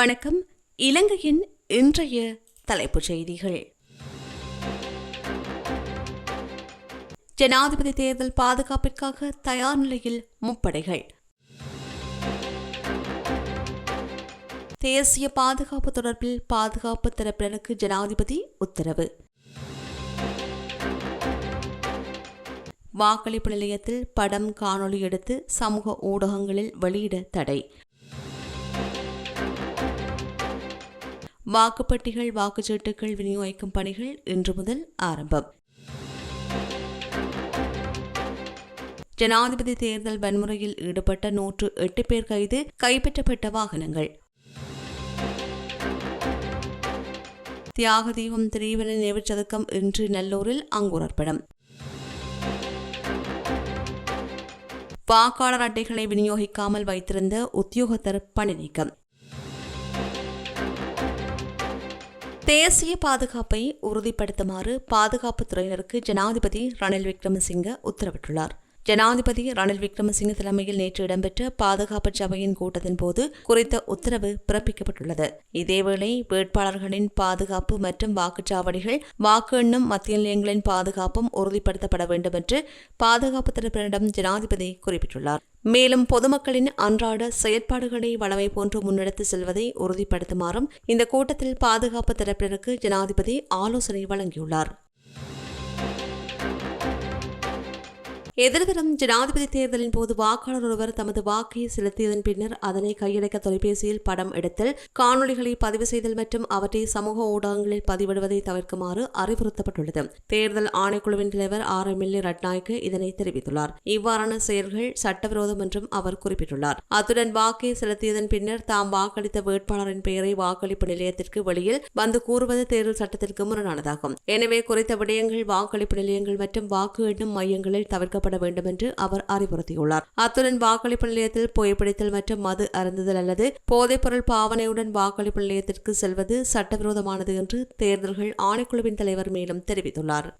வணக்கம். இலங்கையின் இன்றைய தலைப்புச் செய்திகள். ஜனாதிபதி தேர்தல் பாதுகாப்பிற்காக தயார் நிலையில் முப்படைகள். தேசிய பாதுகாப்பு தொடர்பில் பாதுகாப்பு தரப்பினருக்கு ஜனாதிபதி உத்தரவு. வாக்களிப்பு நிலையத்தில் படம் காணொளி எடுத்து சமூக ஊடகங்களில் வெளியிட தடை. வாக்குப்பட்டிகள் வாக்குச்சீட்டுகள் விநியோகிக்கும் பணிகள் இன்று முதல் ஆரம்பம். ஜனாதிபதி தேர்தல் வன்முறையில் ஈடுபட்ட நூற்று எட்டு பேர் கைது கைப்பற்றப்பட்ட வாகனங்கள். தியாக தீபம் திரீவன நினைவுச்சதுக்கம் இன்று நல்லூரில் அங்குரற்படம் வாக்காளர் அட்டைகளை விநியோகிக்காமல் வைத்திருந்த உத்தியோகத்தர் பணி நீக்கம் தேசிய பாதுகாப்பை உறுதிப்படுத்துமாறு பாதுகாப்பு துறையினருக்கு ஜனாதிபதி ரணில் விக்ரமசிங்க உத்தரவிட்டுள்ளார். ஜனாதிபதி ரணில் விக்ரமசிங்க தலைமையில் நேற்று இடம்பெற்ற பாதுகாப்பு சபையின் கூட்டத்தின் போது குறித்த உத்தரவு பிறப்பிக்கப்பட்டுள்ளது. இதேவேளை வேட்பாளர்களின் பாதுகாப்பு மற்றும் வாக்குச்சாவடிகள் வாக்கு எண்ணும் மத்திய நிலையங்களின் பாதுகாப்பும் உறுதிப்படுத்தப்பட வேண்டும் என்று பாதுகாப்பு தரப்பினரிடம் ஜனாதிபதி குறிப்பிட்டுள்ளார். மேலும் பொதுமக்களின் அன்றாட செயற்பாடுகளை வளமை போன்று முன்னெடுத்து செல்வதை உறுதிப்படுத்துமாறும் இந்த கூட்டத்தில் பாதுகாப்பு தரப்பினருக்கு ஜனாதிபதி ஆலோசனை வழங்கியுள்ளார். எதிர்வரும் ஜனாதிபதி தேர்தலின் போது வாக்காளர் ஒருவர் தமது வாக்கை செலுத்தியதன் பின்னர் அதனை கையடக்க தொலைபேசியில் படம் எடுத்தல் காணொலிகளை பதிவு செய்தல் மற்றும் அவற்றை சமூக ஊடகங்களில் பதிவிடுவதை தவிர்க்குமாறு அறிவுறுத்தப்பட்டுள்ளது. தேர்தல் ஆணைக்குழுவின் தலைவர் R. M. L. A. Ratnayake இதனை தெரிவித்துள்ளார். இவ்வாறான செயல்கள் சட்டவிரோதம் என்றும் அவர் குறிப்பிட்டுள்ளார். அத்துடன் வாக்கை செலுத்தியதன் பின்னர் தாம் வாக்களித்த வேட்பாளரின் பெயரை வாக்களிப்பு நிலையத்திற்கு வெளியில் வந்து கூறுவது தேர்தல் சட்டத்திற்கு முரணானதாகும். எனவே குறித்த விடயங்கள் வாக்களிப்பு நிலையங்கள் மற்றும் வாக்கு எண்ணும் மையங்களில் தவிர்க்கப்பட செய்யப்பட வேண்டும் என்று அவர் அறிவுறுத்தியுள்ளார். அத்துடன் வாக்களிப்பு நிலையத்தில் புகைப்பிடித்தல் மற்றும் மது அருந்துதல் அல்லது போதைப்பொருள் பாவனையுடன் வாக்களிப்பு நிலையத்திற்கு செல்வது சட்டவிரோதமானது என்று தேர்தல்கள் ஆணைக்குழுவின் தலைவர் மேலும் தெரிவித்துள்ளார்.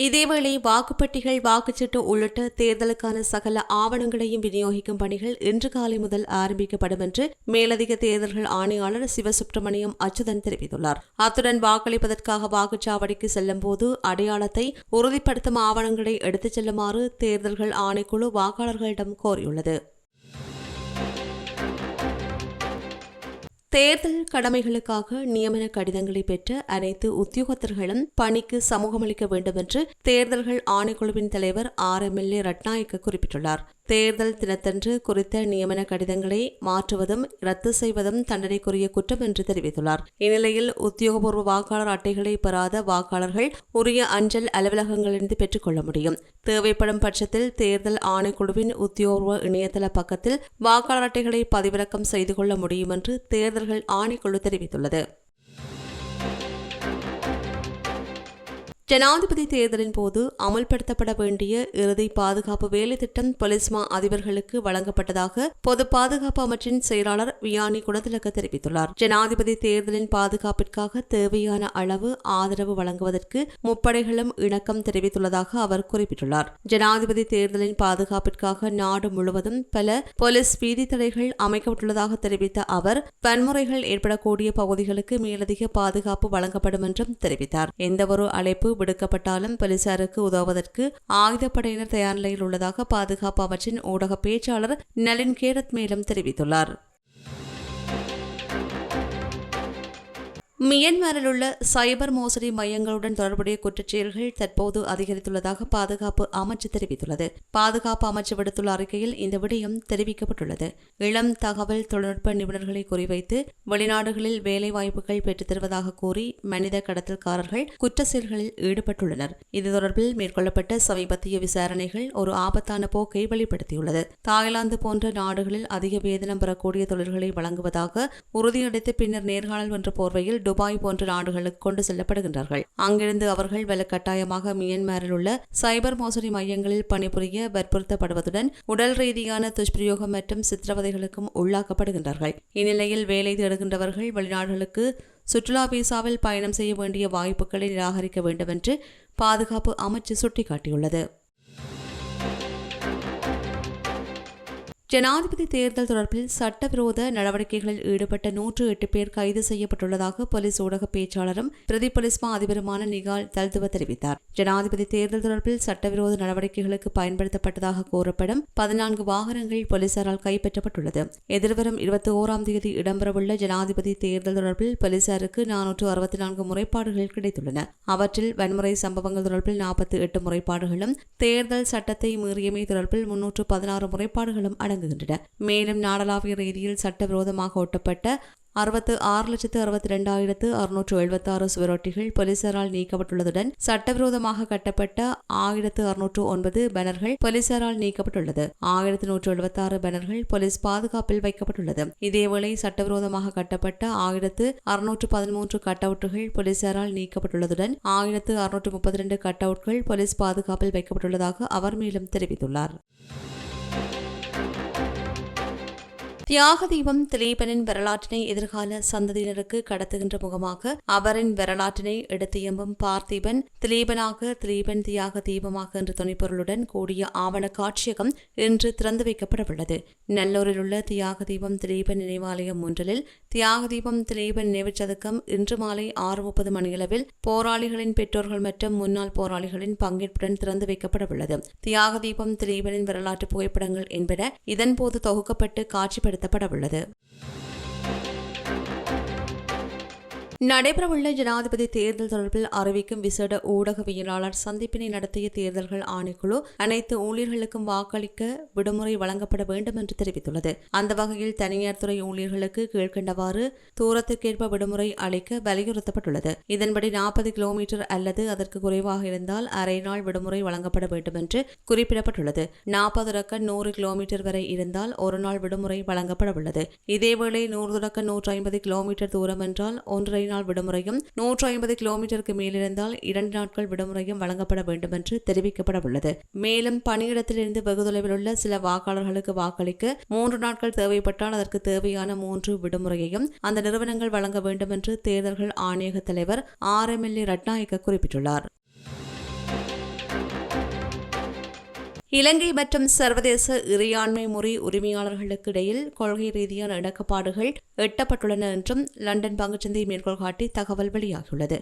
இதேவேளை வாக்குப்பட்டிகள் வாக்குச்சீட்டு உள்ளிட்ட தேர்தலுக்கான சகல ஆவணங்களையும் விநியோகிக்கும் பணிகள் இன்று காலை முதல் ஆரம்பிக்கப்படும் என்று மேலதிக தேர்தல்கள் ஆணையாளர் சிவசுப்பிரமணியம் அச்சுதன் தெரிவித்துள்ளார். அத்துடன் வாக்களிப்பதற்காக வாக்குச்சாவடிக்கு செல்லும் போது அடையாளத்தை உறுதிப்படுத்தும் ஆவணங்களை எடுத்துச் செல்லுமாறு தேர்தல்கள் ஆணைக்குழு வாக்காளர்களிடம் கோரியுள்ளது. தேர்தல் கடமைகளுக்காக நியமன கடிதங்களை பெற்ற அனைத்து உத்தியோகத்தர்களும் பணிக்கு சமூகமளிக்க வேண்டும் என்று தேர்தல்கள் ஆணைக்குழுவின் தலைவர் R M L A Ratnayake குறிப்பிட்டுள்ளார். தேர்தல் தினத்தன்று குறித்த நியமன கடிதங்களை மாற்றுவதும் ரத்து செய்வதும் தண்டனைக்குரிய குற்றம் என்று தெரிவித்துள்ளார். இந்நிலையில் உத்தியோகபூர்வ வாக்காளர் அட்டைகளை பெறாத வாக்காளர்கள் உரிய அஞ்சல் அலுவலகங்களிலிருந்து பெற்றுக்கொள்ள முடியும். தேவைப்படும் பட்சத்தில் தேர்தல் ஆணைக்குழுவின் உத்தியோகபூர்வ இணையதள பக்கத்தில் வாக்காளர் அட்டைகளை பதிவிறக்கம் செய்து கொள்ள முடியும் என்று தேர்தல்கள் ஆணைக்குழு தெரிவித்துள்ளது. ஜனாதிபதி தேர்தலின் போது அமல்படுத்தப்பட வேண்டிய இறுதி பாதுகாப்பு வேலை திட்டம் பொலிஸ்மா அதிபர்களுக்கு வழங்கப்பட்டதாக பொது பாதுகாப்பு அமைச்சின் செயலாளர் வியானி குணதிலக்க தெரிவித்துள்ளார். ஜனாதிபதி தேர்தலின் பாதுகாப்பிற்காக தேவையான அளவு ஆதரவு வழங்குவதற்கு முப்படைகளும் இணக்கம் தெரிவித்துள்ளதாக அவர் குறிப்பிட்டுள்ளார். ஜனாதிபதி தேர்தலின் பாதுகாப்பிற்காக நாடு முழுவதும் பல போலீஸ் வீதி தடைகள் அமைக்கப்பட்டுள்ளதாக தெரிவித்த அவர் வன்முறைகள் ஏற்படக்கூடிய பகுதிகளுக்கு மேலதிக பாதுகாப்பு வழங்கப்படும் என்றும் தெரிவித்தார். எந்தவொரு அழைப்பு விடுக்கப்பட்டாலும் போலீசாருக்கு உதவுவதற்கு ஆயுதப்படையினர் தயார் நிலையில் உள்ளதாக பாதுகாப்பு அமைச்சின் ஊடக பேச்சாளர் நளின் கேரத் மேலும் தெரிவித்துள்ளார். மியன்மாரில் உள்ள சைபர் மோசடி மையங்களுடன் தொடர்புடைய குற்றச்செயல்கள் தற்போது அதிகரித்துள்ளதாக பாதுகாப்பு அமைச்சு தெரிவித்துள்ளது. பாதுகாப்பு அமைச்சு விடுத்துள்ள அறிக்கையில் இந்த விடயம் தெரிவிக்கப்பட்டுள்ளது. இளம் தகவல் தொழில்நுட்ப நிபுணர்களை குறிவைத்து வெளிநாடுகளில் வேலைவாய்ப்புகள் பெற்றுத் தருவதாக கூறி மனித கடத்தல்காரர்கள் குற்ற செயல்களில் ஈடுபட்டுள்ளனர். இது தொடர்பில் மேற்கொள்ளப்பட்ட சமீபத்திய விசாரணைகள் ஒரு ஆபத்தான போக்கை வெளிப்படுத்தியுள்ளது. தாய்லாந்து போன்ற நாடுகளில் அதிக வேதனம் பெறக்கூடிய தொழில்களை வழங்குவதாக உறுதியளித்து பின்னர் நேர்காணல் என்ற போர்வையில் துபாய் போன்ற நாடுகளுக்கு கொண்டு செல்லப்படுகின்றார்கள். அங்கிருந்து அவர்கள் வலுக்கட்டாயமாக மியன்மாரில் உள்ள சைபர் மோசடி மையங்களில் பணிபுரிய வற்புறுத்தப்படுவதுடன் உடல் ரீதியான துஷ்பிரயோகம் மற்றும் சித்திரவதைகளுக்கும் உள்ளாக்கப்படுகின்றார்கள். இந்நிலையில் வேலை தேடுகின்றவர்கள் வெளிநாடுகளுக்கு சுற்றுலா விசாவில் பயணம் செய்ய வேண்டிய வாய்ப்புகளை நிராகரிக்க வேண்டும் என்று பாதுகாப்பு அமைச்சு சுட்டிக்காட்டியுள்ளது. ஜனாதிபதி தேர்தல் தொடர்பில் சட்டவிரோத நடவடிக்கைகளில் ஈடுபட்ட நூற்று எட்டு பேர் கைது செய்யப்பட்டுள்ளதாக போலீஸ் ஊடக பேச்சாளரும் பிரதி போலீஸ் மா அதிபருமான நிகால் தல்துவ தெரிவித்தார். ஜனாதிபதி தேர்தல் தொடர்பில் சட்டவிரோத நடவடிக்கைகளுக்கு பயன்படுத்தப்பட்டதாக கூறப்படும் பதினான்கு வாகனங்கள் போலீசாரால் கைப்பற்றப்பட்டுள்ளது. எதிர்வரும் இருபத்தி ஓராம் தேதி இடம்பெறவுள்ள ஜனாதிபதி தேர்தல் தொடர்பில் போலீசாருக்கு நானூற்று அறுபத்தி நான்கு முறைப்பாடுகள் கிடைத்துள்ளன. அவற்றில் வன்முறை சம்பவங்கள் தொடர்பில் நாற்பத்தி எட்டு முறைப்பாடுகளும் தேர்தல் சட்டத்தை மீறியமை தொடர்பில் முன்னூற்று பதினாறு முறைப்பாடுகளும் அடங்கும். வழங்குகின்றன. மேலும் நாடளாவிய ரீதியில் சட்டவிரோதமாக ஒட்டப்பட்ட அறுபத்து ஆறு லட்சத்து அறுபத்தி ரெண்டாயிரத்து அறுநூற்று எழுபத்தி ஆறு சுவரொட்டிகள் போலீசாரால் நீக்கப்பட்டுள்ளதுடன் சட்டவிரோதமாக கட்டப்பட்ட ஆயிரத்து அறுநூற்று ஒன்பது பேனர்கள் போலீசாரால் நீக்கப்பட்டுள்ளது. ஆயிரத்து நூற்று எழுபத்தி ஆறு பேனர்கள் போலீஸ் பாதுகாப்பில் வைக்கப்பட்டுள்ளது. இதேவேளை சட்டவிரோதமாக கட்டப்பட்ட ஆயிரத்து அறுநூற்று பதிமூன்று கட் அவுட்டுகள் போலீசாரால் நீக்கப்பட்டுள்ளதுடன் ஆயிரத்து அறுநூற்று முப்பத்தி ரெண்டு கட் அவுட்கள் போலீஸ் பாதுகாப்பில் வைக்கப்பட்டுள்ளதாக அவர் மேலும் தெரிவித்துள்ளார். தியாக தீபம் திலீபனின் வரலாற்றினை எதிர்கால சந்ததியினருக்கு கடத்துகின்ற முகமாக அவரின் வரலாற்றினை எடுத்தியம்பும் பார்த்தீபன் திலீபனாக திலீபன் தியாக தீபமாக என்ற துணைப்பொருளுடன் கூடிய ஆவண காட்சியகம் இன்று திறந்து வைக்கப்படவுள்ளது. நல்லூரில் உள்ள தியாக தீபம் திலீபன் நினைவாலயம் ஒன்றில் தியாக தீபம் திலீபன் நினைவுச்சதுக்கம் இன்று மாலை ஆறு முப்பது மணியளவில் போராளிகளின் பெற்றோர்கள் மற்றும் முன்னாள் போராளிகளின் பங்கேற்புடன் திறந்து வைக்கப்படவுள்ளது. தியாக தீபம் திலீபனின் வரலாற்று புகைப்படங்கள் என்பன இதன்போது தொகுக்கப்பட்டு காட்சிப்படுத்த பயன்படுத்தப்படவுள்ளது. நடைபெறவுள்ள ஜனாதிபதி தேர்தல் தொடர்பில் அறிவிக்கும் விசேட ஊடகவியலாளர் சந்திப்பினை நடத்திய தேர்தல்கள் ஆணைக்குழு அனைத்து ஊழியர்களுக்கும் வாக்களிக்க விடுமுறை வழங்கப்பட வேண்டும் என்று தெரிவித்துள்ளது. அந்த வகையில் தனியார் துறை ஊழியர்களுக்கு கீழ்கண்டவாறு தூரத்திற்கேற்ப விடுமுறை அளிக்க வலியுறுத்தப்பட்டுள்ளது. இதன்படி நாற்பது கிலோமீட்டர் அல்லது அதற்கு குறைவாக இருந்தால் அரை நாள் விடுமுறை வழங்கப்பட வேண்டும் என்று குறிப்பிடப்பட்டுள்ளது. நாற்பது ரக்க நூறு கிலோமீட்டர் வரை இருந்தால் ஒரு நாள் விடுமுறை வழங்கப்பட உள்ளது. இதேவேளை நூறு தொடக்க நூற்றி ஐம்பது கிலோமீட்டர் தூரம் என்றால் ஒன்றரை நாள் விடுமுறையும் நூற்று ஐம்பது கிலோமீட்டருக்கு மேலிருந்தால் இரண்டு நாட்கள் விடுமுறையும் வழங்கப்பட வேண்டும் என்று தெரிவிக்கப்பட உள்ளது மேலும் பணியிடத்திலிருந்து வெகு தொலைவில் உள்ள சில வாக்காளர்களுக்கு வாக்களிக்க மூன்று நாட்கள் தேவைப்பட்டால் அதற்கு தேவையான மூன்று விடுமுறையையும் அந்த நிறுவனங்கள் வழங்க வேண்டும் என்று தேர்தல்கள் ஆணையக தலைவர் R M L A Ratnayake குறிப்பிட்டுள்ளார். இலங்கை மற்றும் சர்வதேச இறையாண்மை முறை உரிமையாளர்களுக்கு இடையில் கொள்கை ரீதியான இடக்கப்பாடுகள் எட்டப்பட்டுள்ளன என்றும் லண்டன் பங்குச்சந்தை மேற்கோள் காட்டி தகவல் வெளியாகியுள்ளது.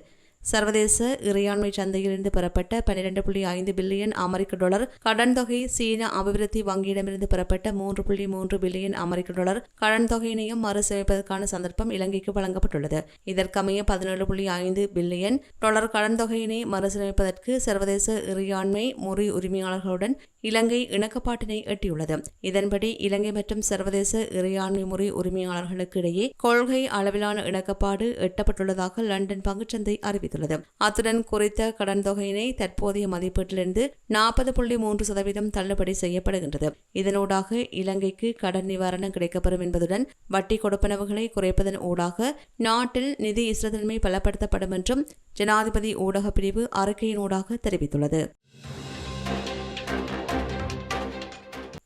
சர்வதேச இறையாண்மை சந்தையிலிருந்து பெறப்பட்ட பனிரெண்டு புள்ளி ஐந்து பில்லியன் அமெரிக்க டாலர். கடன் தொகை சீன அபிவிருத்தி வங்கியிடமிருந்து பெறப்பட்ட மூன்று புள்ளி மூன்று பில்லியன் அமெரிக்க டாலர். கடன் தொகையினையும் மறுசமைப்பதற்கான சந்தர்ப்பம் இலங்கைக்கு வழங்கப்பட்டுள்ளது. இதற்கமைய பதினேழு புள்ளி ஐந்து பில்லியன் டாலர் கடன் தொகையினை மறுசமைப்பதற்கு சர்வதேச இறையாண்மை முறை உரிமையாளர்களுடன் இலங்கை இணக்கப்பாட்டினை எட்டியுள்ளது. இதன்படி இலங்கை மற்றும் சர்வதேச இறையாண்மை முறை உரிமையாளர்களுக்கு இடையே கொள்கை அளவிலான இணக்கப்பாடு எட்டப்பட்டுள்ளதாக லண்டன் பங்குச்சந்தை அறிவித்துள்ளது அத்துடன் குறித்த கடன் தொகையினை தற்போதைய மதிப்பீட்டிலிருந்து நாற்பது புள்ளி மூன்று சதவீதம் தள்ளுபடி செய்யப்படுகின்றது. இதனூடாக இலங்கைக்கு கடன் நிவாரணம் கிடைக்கப்பெறும் என்பதுடன் வட்டி கொடுப்பனவுகளை குறைப்பதன் ஊடாக நாட்டில் நிதி இஸ்ரதன்மை பலப்படுத்தப்படும் என்றும் ஜனாதிபதி ஊடக பிரிவு அறிக்கையினூடாக தெரிவித்துள்ளது.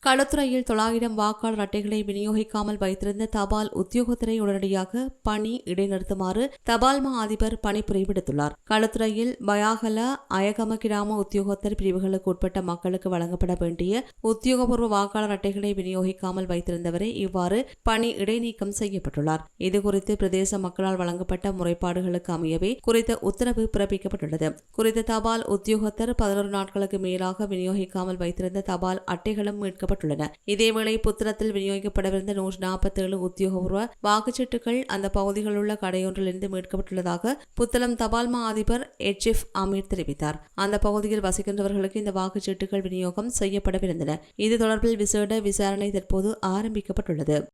களத்துறையில் தொள்ளாயிரம் வாக்காளர் அட்டைகளை விநியோகிக்காமல் வைத்திருந்த தபால் உத்தியோகத்தரை உடனடியாக பணி இடைநிறுத்துமாறு தபால் மா அதிபர் பணிப்புரை விடுத்துள்ளார் களத்துறையில் பயாகல அயகம கிராம உத்தியோகத்தர் பிரிவுகளுக்கு உட்பட்ட மக்களுக்கு வழங்கப்பட வேண்டிய உத்தியோகபூர்வ வாக்காளர் அட்டைகளை விநியோகிக்காமல் வைத்திருந்தவரை இவ்வாறு பணி இடைநீக்கம் செய்யப்பட்டுள்ளார். இதுகுறித்து பிரதேச மக்களால் வழங்கப்பட்ட முறைப்பாடுகளுக்கு அமையவே குறித்த உத்தரவு பிறப்பிக்கப்பட்டுள்ளது. குறித்த தபால் உத்தியோகத்தர் பதினோரு நாட்களுக்கு மேலாக விநியோகிக்காமல் வைத்திருந்த தபால் அட்டைகளும் மீட்கப்பட்டு செய்யப்பட்டுள்ளன. இதேவேளை புத்திரத்தில் விநியோகிக்கப்படவிருந்த நூற்றி நாற்பத்தி ஏழு உத்தியோகபூர்வ வாக்குச்சீட்டுகள் அந்த பகுதிகளில் உள்ள கடையொன்றிலிருந்து மீட்கப்பட்டுள்ளதாக புத்தளம் தபால்மா அதிபர் எச். எஃப். அமீர் தெரிவித்தார். அந்த பகுதியில் வசிக்கின்றவர்களுக்கு இந்த வாக்குச்சீட்டுகள் விநியோகம் செய்யப்படவிருந்தன. இது தொடர்பில் விசேட விசாரணை தற்போது ஆரம்பிக்கப்பட்டுள்ளது.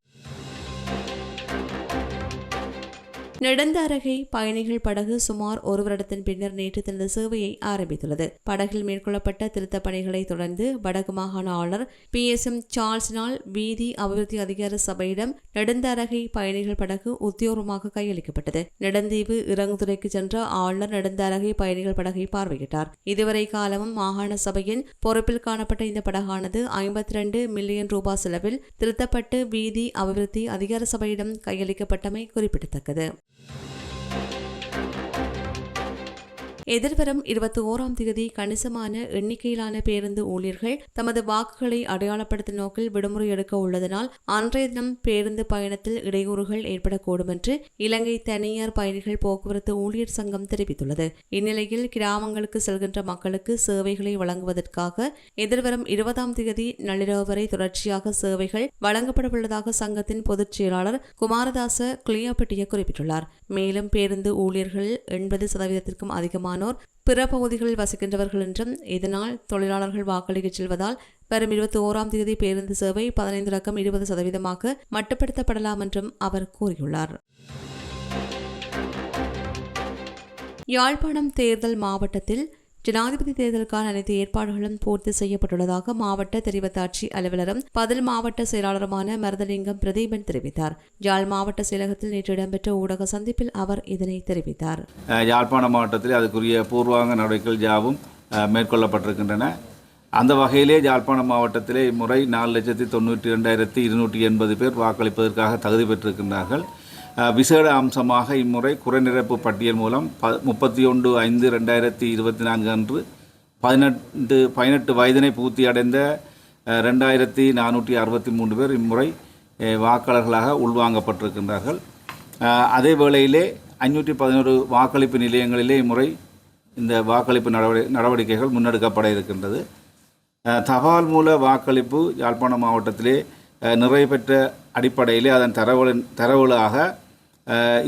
நெடுந்தாரகை பயணிகள் படகு சுமார் ஒரு வருடத்தின் பின்னர் நேற்று தனது சேவையை ஆரம்பித்துள்ளது. படகில் மேற்கொள்ளப்பட்ட திருத்தப் பணிகளை தொடர்ந்து வடக்கு மாகாண ஆளுநர் பி. எஸ். எம். சார்ல்ஸ்னால் வீதி அபிவிருத்தி அதிகார சபையிடம் நெடுந்தாரகை பயணிகள் படகு உத்தியோகமாக கையளிக்கப்பட்டது. நெடுந்தீவு இறங்குதுறைக்கு சென்ற ஆளுநர் நெடுந்தாரகை பயணிகள் படகை பார்வையிட்டார். இதுவரை காலமும் மாகாண சபையின் பொறுப்பில் காணப்பட்ட இந்த படகானது ஐம்பத்தி இரண்டு மில்லியன் ரூபாய் செலவில் திருத்தப்பட்டு வீதி அபிவிருத்தி அதிகார சபையிடம் கையளிக்கப்பட்டமை குறிப்பிடத்தக்கது. எதிர்வரும் இருபத்தி ஓராம் தேதி கணிசமான எண்ணிக்கையிலான பேருந்து ஊழியர்கள் தமது வாக்குகளை அடையாளப்படுத்தும் நோக்கில் விடுமுறை எடுக்க உள்ளதனால் அன்றைய தினம் பேருந்து பயணத்தில் இடையூறுகள் ஏற்படக்கூடும் என்று இலங்கை தனியார் பயணிகள் போக்குவரத்து ஊழியர் சங்கம் தெரிவித்துள்ளது. இந்நிலையில் கிராமங்களுக்கு செல்கின்ற மக்களுக்கு சேவைகளை வழங்குவதற்காக எதிர்வரும் இருபதாம் தேதி நள்ளிரவு வரை தொடர்ச்சியாக சேவைகள் வழங்கப்படவுள்ளதாக சங்கத்தின் பொதுச் செயலாளர் குமாரதாச குளியாப்பட்டிய குறிப்பிட்டுள்ளார். மேலும் பேருந்து ஊழியர்கள் எண்பது சதவீதத்திற்கும் அதிகமான அதிகமானோர் பிற பகுதிகளில் வசிக்கின்றவர்கள் என்றும் இதனால் தொழிலாளர்கள் வாக்களிக்கச் செல்வதால் வரும் இருபத்தி ஓராம் தேதி பேருந்து சேவை பதினைந்து லட்சம் இருபது சதவீதமாக மட்டுப்படுத்தப்படலாம் என்றும் அவர் கூறியுள்ளார். யாழ்ப்பாணம் தேர்தல் மாவட்டத்தில் ஜனாதிபதி தேர்தலுக்கான அனைத்து ஏற்பாடுகளும் பூர்த்தி செய்யப்பட்டுள்ளதாக மாவட்ட தெரிவத்தாட்சி அலுவலரும் பதில் மாவட்ட செயலாளருமான மருதலிங்கம் பிரதீபன் தெரிவித்தார். யாழ் மாவட்ட செயலகத்தில் நேற்று இடம்பெற்ற ஊடக சந்திப்பில் அவர் இதனை தெரிவித்தார். யாழ்ப்பாண மாவட்டத்தில் அதுக்குரிய பூர்வாங்க நடவடிக்கைகள் யாவும் மேற்கொள்ளப்பட்டிருக்கின்றன. அந்த வகையிலே யாழ்ப்பாண மாவட்டத்திலே இம்முறை நாலு லட்சத்தி தொண்ணூற்றி ரெண்டாயிரத்தி இருநூற்றி எண்பது பேர் வாக்களிப்பதற்காக தகுதி பெற்றிருக்கின்றார்கள். விசேட அம்சமாக இம்முறை குறைநிரப்பு பட்டியல் மூலம் ப முப்பத்தி ஒன்று ஐந்து ரெண்டாயிரத்தி இருபத்தி நான்கு அன்று பதினெட்டு பதினெட்டு வயதினை பூர்த்தி அடைந்த ரெண்டாயிரத்தி நானூற்றி அறுபத்தி மூன்று பேர் இம்முறை வாக்காளர்களாக உள்வாங்கப்பட்டிருக்கின்றார்கள். அதே வேளையிலே ஐநூற்றி பதினோரு வாக்களிப்பு நிலையங்களிலே இம்முறை இந்த வாக்களிப்பு நடவடி நடவடிக்கைகள் முன்னெடுக்கப்பட இருக்கின்றது. தபால் மூல வாக்களிப்பு யாழ்ப்பாணம் மாவட்டத்திலே நிறைவு பெற்ற அடிப்படையிலே அதன் தரவு தரவுகளாக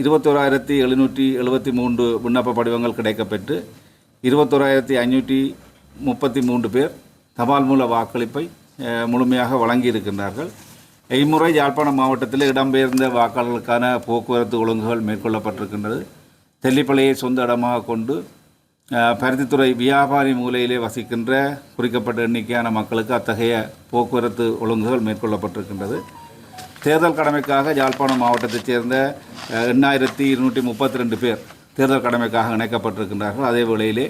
இருபத்தோராயிரத்தி எழுநூற்றி எழுபத்தி மூன்று விண்ணப்ப படிவங்கள் கிடைக்கப்பெற்று இருபத்தோராயிரத்தி ஐநூற்றி முப்பத்தி மூன்று பேர் தபால் மூல வாக்களிப்பை முழுமையாக வழங்கியிருக்கின்றார்கள். இம்முறை யாழ்ப்பாணம் மாவட்டத்தில் இடம்பெயர்ந்த வாக்காளர்களுக்கான போக்குவரத்து ஒழுங்குகள் மேற்கொள்ளப்பட்டிருக்கின்றது. தெல்லிப்பள்ளியை சொந்த இடமாக கொண்டு பருத்தித்துறை வியாபாரி மூலையிலே வசிக்கின்ற குறிக்கப்பட்ட எண்ணிக்கையான மக்களுக்கு அத்தகைய போக்குவரத்து ஒழுங்குகள் மேற்கொள்ளப்பட்டிருக்கின்றது. தேர்தல் கடமைக்காக யாழ்ப்பாணம் மாவட்டத்தைச் சேர்ந்த எண்ணாயிரத்தி இருநூற்றி முப்பத்தி ரெண்டு பேர் தேர்தல் கடமைக்காக இணைக்கப்பட்டிருக்கின்றார்கள். அதே வேளையிலே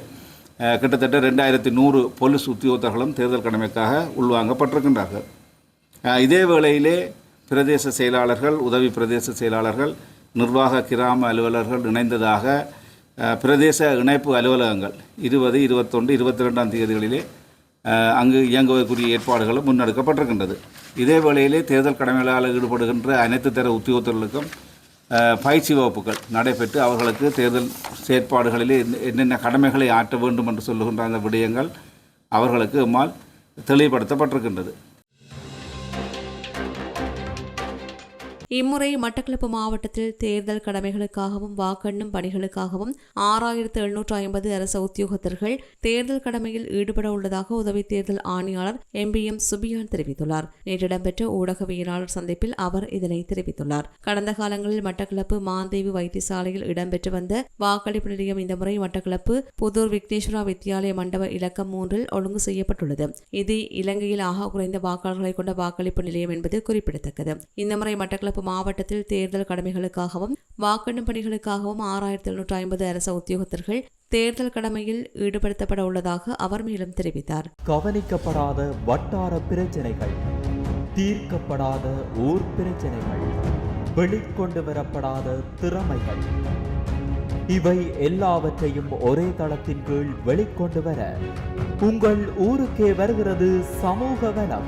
கிட்டத்தட்ட ரெண்டாயிரத்தி நூறு போலீஸ் உத்தியோகத்தர்களும் தேர்தல் கடமைக்காக உள்வாங்கப்பட்டிருக்கின்றார்கள். இதே வேளையிலே பிரதேச செயலாளர்கள் உதவி பிரதேச செயலாளர்கள் நிர்வாக கிராம அலுவலர்கள் இணைந்ததாக பிரதேச இணைப்பு அலுவலகங்கள் இருபது இருபத்தொன்று இருபத்தி ரெண்டாம் தேதிகளிலே அங்கு இயங்குவதற்குரிய ஏற்பாடுகளும் முன்னெடுக்கப்பட்டிருக்கின்றது. இதே வேளையிலே தேர்தல் கடமைகளால் ஈடுபடுகின்ற அனைத்து தர உத்தியோகத்தர்களுக்கும் பயிற்சி வகுப்புகள் நடைபெற்று அவர்களுக்கு தேர்தல் செயற்பாடுகளிலே என்ன- என்னென்ன கடமைகளை ஆற்ற வேண்டும் என்று சொல்லுகின்ற அந்த விடயங்கள் அவர்களுக்கு மால் தெளிவுபடுத்தப்பட்டிருக்கின்றது. இம்முறை மட்டக்களப்பு மாவட்டத்தில் தேர்தல் கடமைகளுக்காகவும் வாக்கெண்ணும் பணிகளுக்காகவும் ஆறாயிரத்து எழுநூற்று ஐம்பது அரசு உத்தியோகத்தர்கள் தேர்தல் கடமையில் ஈடுபட உள்ளதாக உதவி தேர்தல் ஆணையாளர் எம் பி எம் சுபியான் தெரிவித்துள்ளார். நேற்று இடம்பெற்ற ஊடகவியலாளர் சந்திப்பில் அவர் இதனை தெரிவித்துள்ளார். கடந்த காலங்களில் மட்டக்களப்பு மாந்தேவி வைத்தியசாலையில் இடம்பெற்று வந்த வாக்களிப்பு நிலையம் இந்த முறை மட்டக்களப்பு புதூர் விக்னேஸ்வரா வித்தியாலய மண்டப இலக்கம் மூன்றில் ஒழுங்கு செய்யப்பட்டுள்ளது. இது இலங்கையில் ஆக குறைந்த வாக்காளர்களை கொண்ட வாக்களிப்பு நிலையம் என்பது குறிப்பிடத்தக்கது. இந்த முறை மட்டக்களப்பு மாவட்டத்தில் தேர்தல் கடமைகளுக்காகவும் வாக்கெண்ணும் பணிகளுக்காகவும் ஆறாயிரத்தி எழுநூற்று ஐம்பது அரச உத்தியோகத்தர்கள் தேர்தல் கடமையில் ஈடுபடுத்தப்பட உள்ளதாக அவர் மேலும் தெரிவித்தார். கவனிக்கப்படாத வட்டார பிரச்சனைகள் தீர்க்கப்படாத ஊர் பிரச்சனைகள் வெளிக்கொண்டு வரப்படாத திறமைகள் இவை எல்லாவற்றையும் ஒரே தளத்தின் கீழ் வெளிக்கொண்டு வர உங்கள் ஊருக்கே வருகிறது சமூக வனம்.